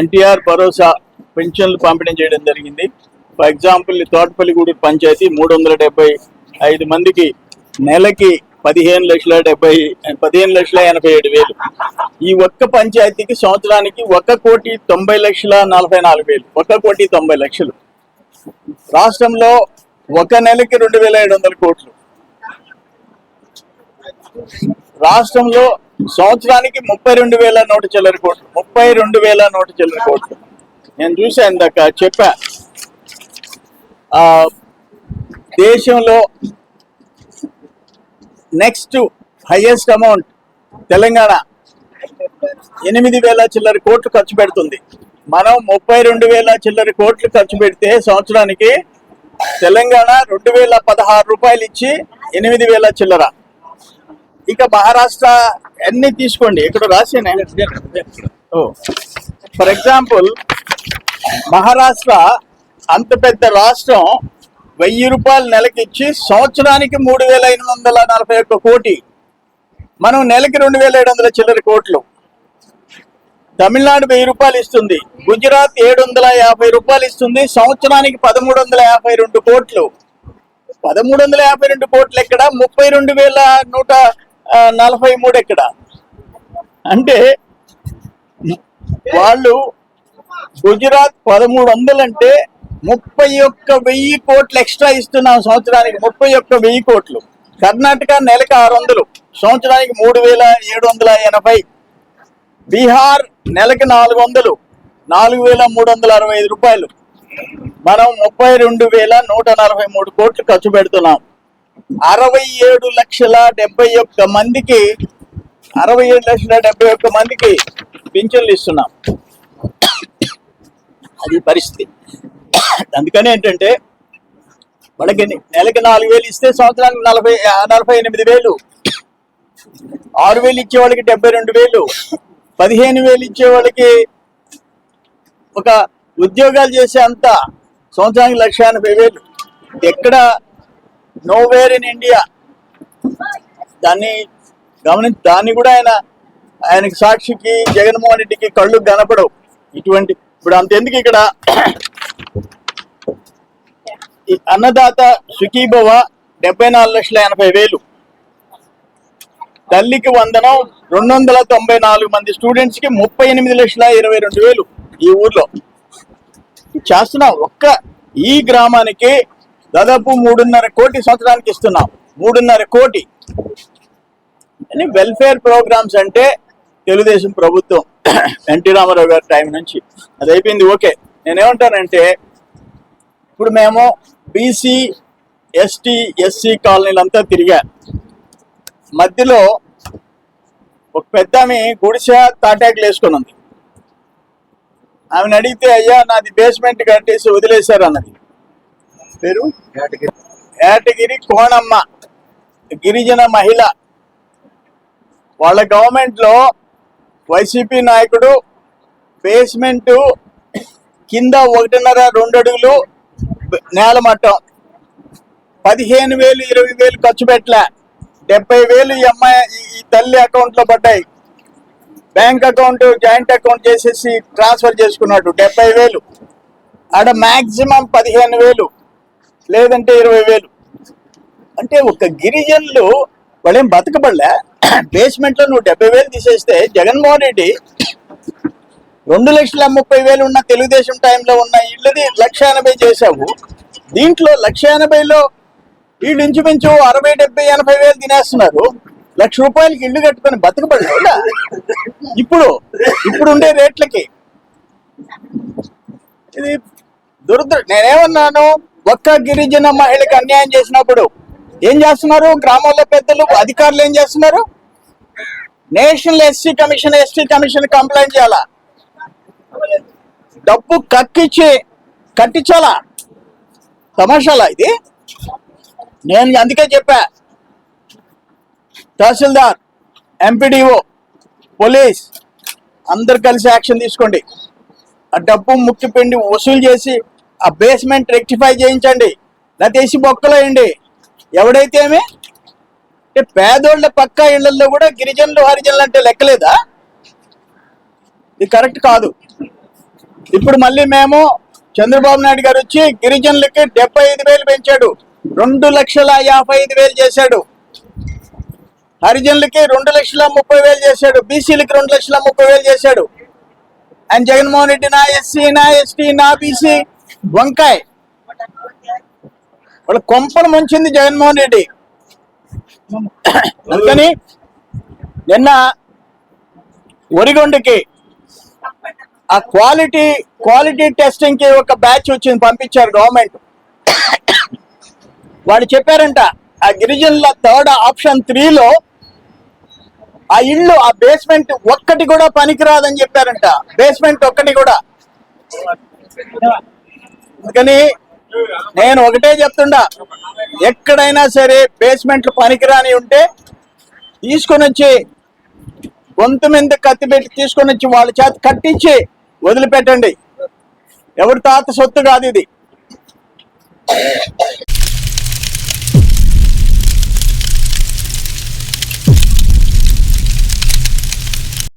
ఎన్టీఆర్ భరోసా పెన్షన్లు పంపిణీ చేయడం జరిగింది. ఫర్ ఎగ్జాంపుల్ తోటపల్లిగూడూరు పంచాయతీ మూడు వందల డెబ్బై ఐదు మందికి నెలకి పదిహేను లక్షల డెబ్బై పదిహేను లక్షల ఎనభై ఏడు వేలు. ఈ ఒక్క పంచాయతీకి సంవత్సరానికి ఒక కోటి తొంభై లక్షల నలభై నాలుగు వేలు. ఒక కోటి తొంభై లక్షలు. రాష్ట్రంలో ఒక నెలకి రెండు వేల ఏడు వందల కోట్లు. రాష్ట్రంలో సంవత్సరానికి ముప్పై రెండు వేల నూట చిల్లర కోట్లు ముప్పై రెండు వేల నూట చిల్లర కోట్లు నేను చూసా ఇందాక చెప్పా. దేశంలో నెక్స్ట్ హైయెస్ట్ అమౌంట్ తెలంగాణ ఎనిమిది వేల చిల్లర కోట్లు ఖర్చు పెడుతుంది. మనం ముప్పై రెండు వేల చిల్లర కోట్లు ఖర్చు పెడితే సంవత్సరానికి తెలంగాణ రెండు వేల పదహారు రూపాయలు ఇచ్చి ఎనిమిది వేల చిల్లర. ఇక మహారాష్ట్ర అన్ని తీసుకోండి. ఇక్కడ రాసేనే? ఓ. ఫర్ ఎగ్జాంపుల్ మహారాష్ట్ర అంత పెద్ద రాష్ట్రం వెయ్యి రూపాయలు నెలకిచ్చి సంవత్సరానికి మూడు వేల ఎనిమిది వందల నలభై ఒక్క కోటి. మనం నెలకి రెండు వేల ఏడు వందల చిల్లర కోట్లు. తమిళనాడు వెయ్యి రూపాయలు ఇస్తుంది. గుజరాత్ ఏడు వందల యాభై రూపాయలు ఇస్తుంది. సంవత్సరానికి పదమూడు వందల యాభై రెండు కోట్లు. పదమూడు వందల యాభై రెండు కోట్లు ఎక్కడ? ముప్పై రెండు వేల నూట నలభై మూడు ఎక్కడ? అంటే వాళ్ళు గుజరాత్ పదమూడు వందలు అంటే ముప్పై ఒక్క వెయ్యి కోట్లు ఎక్స్ట్రా ఇస్తున్నాం సంవత్సరానికి ముప్పై ఒక్క వెయ్యి కోట్లు. కర్ణాటక నెలకు ఆరు వందలు సంవత్సరానికి మూడు వేల ఏడు వందల ఎనభై. బీహార్ నెలకు నాలుగు వందలు నాలుగు వేల మూడు వందల అరవై ఐదు రూపాయలు. మనం ముప్పై రెండు వేల నూట నలభై మూడు కోట్లు ఖర్చు పెడుతున్నాం. అరవై ఏడు లక్షల డెబ్బై ఒక్క మందికి అరవై ఏడు లక్షల డెబ్బై ఒక్క మందికి పింఛన్లు ఇస్తున్నాం. అది పరిస్థితి. అందుకని ఏంటంటే మనకి నెలకి నాలుగు వేలు ఇస్తే సంవత్సరానికి నలభై నలభై ఎనిమిది వేలు. ఆరు వేలు ఇచ్చే వాళ్ళకి డెబ్బై రెండు వేలు. పదిహేను వేలు ఇచ్చే వాళ్ళకి ఒక ఉద్యోగాలు చేసే అంత సంవత్సరానికి లక్ష ఎనభై వేలు. ఎక్కడ నోవేర్ ఇన్ ఇండియా దాన్ని గమనించి దాన్ని కూడా ఆయన ఆయనకి సాక్షికి జగన్మోహన్ రెడ్డికి కళ్ళు కనపడవు. ఇటువంటి ఇప్పుడు అంతెందుకు ఇక్కడ? అన్నదాత సుఖీభవ డెబ్బై నాలుగు లక్షల ఎనభై వేలు. తల్లికి వందనం రెండు వందల తొంభై నాలుగు మంది స్టూడెంట్స్కి ముప్పై ఎనిమిది లక్షల ఇరవై రెండు వేలు ఈ ఊర్లో. చేస్తున్న ఒక్క ఈ గ్రామానికి దాదాపు మూడున్నర కోటి సంవత్సరానికి ఇస్తున్నాం. మూడున్నర కోటి. అని వెల్ఫేర్ ప్రోగ్రామ్స్ అంటే తెలుగుదేశం ప్రభుత్వం. ఎన్టీ రామారావు గారి టైం నుంచి. అది అయిపోయింది ఓకే. నేనేమంటానంటే ఇప్పుడు మేము బీసీ ఎస్టీ ఎస్సీ కాలనీలంతా తిరిగా. మధ్యలో ఒక పెద్ద ఆమె గుడిసె తాటాకులు వేసుకుని ఉంది. ఆమెను అడిగితే అయ్యా నాది బేస్మెంట్ కట్టేసి వదిలేశారు అన్నది. పేరు? ఏటగిరి కోణమ్మ. గిరిజన మహిళ. వాళ్ళ గవర్నమెంట్లో వైసీపీ నాయకుడు బేస్మెంట్ కింద ఒకటిన్నర రెండు అడుగులు నేల మట్టం. పదిహేను వేలు ఇరవై వేలు ఖర్చు పెట్టలే. డెబ్బై వేలు ఈ అమ్మాయి ఈ- తల్లి అకౌంట్లో పడ్డాయి. బ్యాంక్ అకౌంట్ జాయింట్ అకౌంట్ చేసేసి ట్రాన్స్ఫర్ చేసుకున్నాడు. డెబ్బై వేలు. ఆడ మాక్సిమం పదిహేను వేలు. లేదంటే ఇరవై వేలు. అంటే ఒక గిరిజనులు వాళ్ళేం బతకబడలే. బేస్మెంట్లో నువ్వు డెబ్బై వేలు తీసేస్తే జగన్మోహన్ రెడ్డి రెండు లక్షల ముప్పై వేలు ఉన్న తెలుగుదేశం టైంలో ఉన్న ఇళ్ళది లక్ష ఎనభై చేశావు. దీంట్లో లక్ష ఎనభైలో వీళ్ళు ఇంచుమించు అరవై డెబ్బై ఎనభై వేలు తినేస్తున్నారు. లక్ష రూపాయలకి ఇల్లు కట్టుకొని బతకబడలేదా? ఇప్పుడు ఇప్పుడు ఉండే రేట్లకి. ఇది దురదృ నేనేమన్నాను? ఒక్క గిరిజన మహిళకి అన్యాయం చేసినప్పుడు ఏం చేస్తున్నారు? గ్రామాల్లో పెద్దలు అధికారులు ఏం చేస్తున్నారు? National SC commission ST commission complaint చేయాలా? డబ్బు కక్కిచ్చి కట్టించాలా? తమాషాలా ఇది? నేను అందుకే చెప్పా. తహసీల్దార్ ఎంపీడీఓ పోలీస్ అందరు కలిసి యాక్షన్ తీసుకోండి. ఆ డబ్బు ముక్కిపిండి వసూలు చేసి ఆ బేస్మెంట్ రెక్టిఫై చేయించండి. లేకపోతే వేసి బొక్కలేయండి ఎవడైతే ఏమి? అంటే పేదోళ్ళ పక్క ఇళ్ళలో కూడా గిరిజనులు హరిజనులు అంటే లెక్కలేదా? ఇది కరెక్ట్ కాదు. ఇప్పుడు మళ్ళీ మేము చంద్రబాబు నాయుడు గారు వచ్చి గిరిజనులకి డెబ్బై ఐదు వేలు పెంచాడు. రెండు లక్షల యాభై ఐదు వేలు చేశాడు. హరిజనులకి రెండు లక్షల ముప్పై వేలు చేశాడు. బీసీలకి రెండు లక్షల ముప్పై వేలు చేశాడు. అండ్ జగన్మోహన్ రెడ్డి నా ఎస్సీ నా ఎస్టీ నా బీసీ వంకాయ్. వాళ్ళ కొంపలు ముంచింది జగన్మోహన్ రెడ్డి. అందుకని నిన్న ఒరిగొండకి ఆ క్వాలిటీ క్వాలిటీ టెస్టింగ్కి ఒక బ్యాచ్ వచ్చింది పంపించారు గవర్నమెంట్. వాళ్ళు చెప్పారంట ఆ గిరిజనుల థర్డ్ ఆప్షన్ త్రీలో ఆ ఇల్లు ఆ బేస్మెంట్ ఒక్కటి కూడా పనికిరాదని చెప్పారంట. బేస్మెంట్ ఒక్కటి కూడా. అందుకని నేను ఒకటే చెప్తుండా ఎక్కడైనా సరే బేస్మెంట్లు పనికిరాని ఉంటే తీసుకొని వచ్చి గొంతు మీద కత్తి పెట్టి తీసుకొని వచ్చి వాళ్ళ చేత కట్టించి వదిలిపెట్టండి. ఎవరి తాత సొత్తు కాదు ఇది.